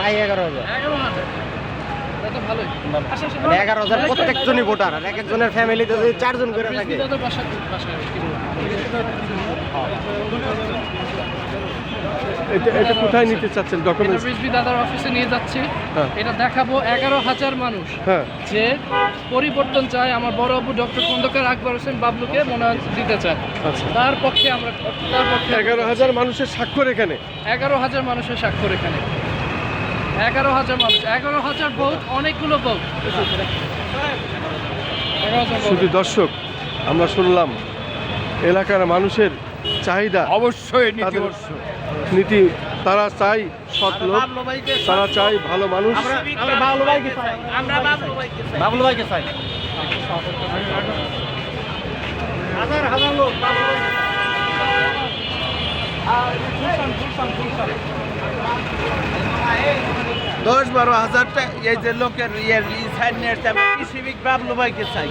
প্রায় এগারো হাজার। এগারো হাজার এটা তো ভালোই মানে এগারো হাজার প্রত্যেকজনই ভোটার আর এক একজনের ফ্যামিলিতে যদি চারজন করে থাকে? এটা এটা কোথায় নিতে চাচ্ছেন? ডকুমেন্টস দাদার অফিসে নিয়ে যাচ্ছি। হ্যাঁ। এটা দেখাবো এগারো হাজার মানুষ হ্যাঁ। যে পরিবর্তন চায়। আমার বড় আবু ডক্টর খন্দকার আকবর হোসেন বাবলুকে মনোনয়ন দিতে চায়। আচ্ছা। তার পক্ষে আমরা তার পক্ষে এগারো হাজার মানুষের স্বাক্ষর এখানে? এগারো হাজার মানুষের স্বাক্ষর এখানে। এগারো হাজার মানুষ এগারো হাজার ভোট অনেকগুলো ভোট। শুধু দর্শক আমরা শুনলাম এলাকার মানুষের চাহিদা অবশ্যই তাদের নীতি তারা চাই সৎ লোক তারা চাই ভালো মানুষ। হাজার হাজার লোক। দশ বারো হাজারটা এই যে লোকের ইয়ের সাইড নিয়ে আসছে, আমি কৃষিবিক বাবলু ভাইকে চাই